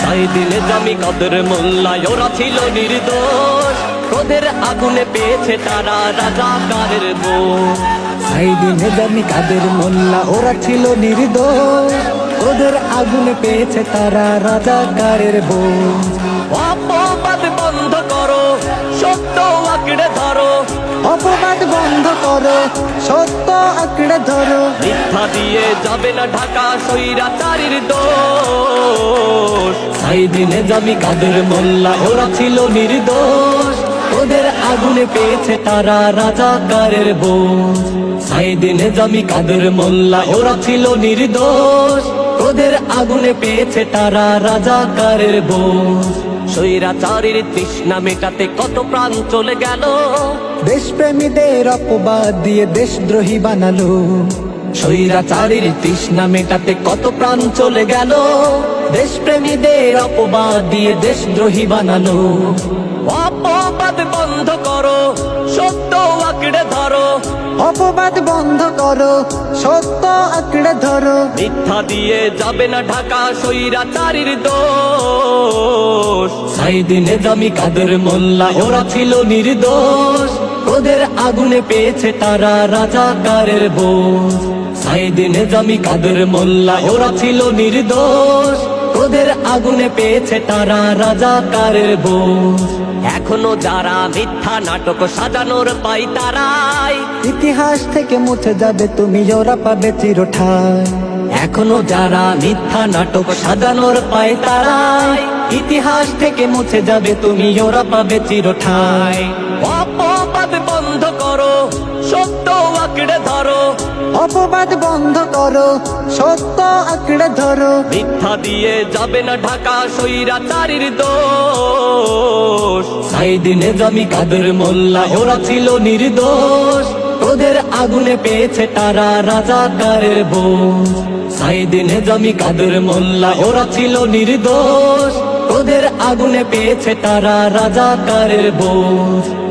সাইদিনে জামি কাদের মোল্লা ওরা ছিল নির্দোষ। ক্রোধের আগুনে পেয়েছে তারা রাজাকারের বোধ সাইদিন হেজামি কাদের মোল্লা ওরা ছিল নির্দোষ। ওদের আগুনে পেয়েছে তারা রাজাকারের বোঝ করো সত্য আঁকড়ে ধরো। মিথ্যা দিয়ে যাবে না ঢাকা সৈরাচারীর দোষ। সাইদিনে জামি কাদের মোল্লা, ওরা ছিল নির্দোষ। ওদের আগুনে পেয়েছে তারা রাজাকারের বোঝ। সাইদিনে জামি কাদের মোল্লা, ওরা ছিল নির্দোষ। ওদের আগুনে পেয়েছে তারা রাজাকারের বোঝ। সৈরাচারীর তৃষ্ণা মেটাতে কত প্রাণ চলে গেল। দেশপ্রেমীদের অপবাদ দিয়ে দেশদ্রোহী বানালো। স্বৈরাচারীর তৃষ্ণা মেটাতে কত প্রাণ চলে গেল। দেশপ্রেমীদের অপবাদ দিয়ে দেশদ্রোহী বানালো। অপবাদ বন্ধ করো অপবাদ বন্ধ করো, সত্য আঁকড়ে ধরো। মিথ্যা দিয়ে যাবে না ঢাকা সৈরাচারীর দোষ। সাইদিনে জামি কাদের মোল্লা, ওরা ছিল নির্দোষ। ওদের আগুনে পেয়েছে তারা রাজাকারের বোঝ। সাইদিনে জামি কাদের মোল্লা, ওরা ছিল নির্দোষ। ওদের আগুনে পেয়েছে তারা রাজাকারের বোঝ। এখনও যারা মিথ্যা নাটক সাজানোর পাই তারাই। ইতিহাস থেকে মুছে যাবে তুমি ওরা পাবে চিরঠায় এখনও যারা মিথ্যা নাটক সাজানোর পায় তারাই। ইতিহাস থেকে মুছে যাবে তুমি ওরা পাবে চিরঠাই। অপবাদ বন্ধ করো, সত্য আঁকড়ে ধরো। মিথ্যা দিয়ে যাবে না ঢাকা সৈরাচারীর দোষ। সাইদিনে জামি কাদের মোল্লা, ওরা ছিল নির্দোষ। ওদের আগুনে পেয়েছে তারা রাজাকারের বোঝ। সাইদিনে জামি কাদের মোল্লা, ওরা ছিল নির্দোষ। ওদের আগুনে পেয়েছে তারা রাজাকারের বোঝ।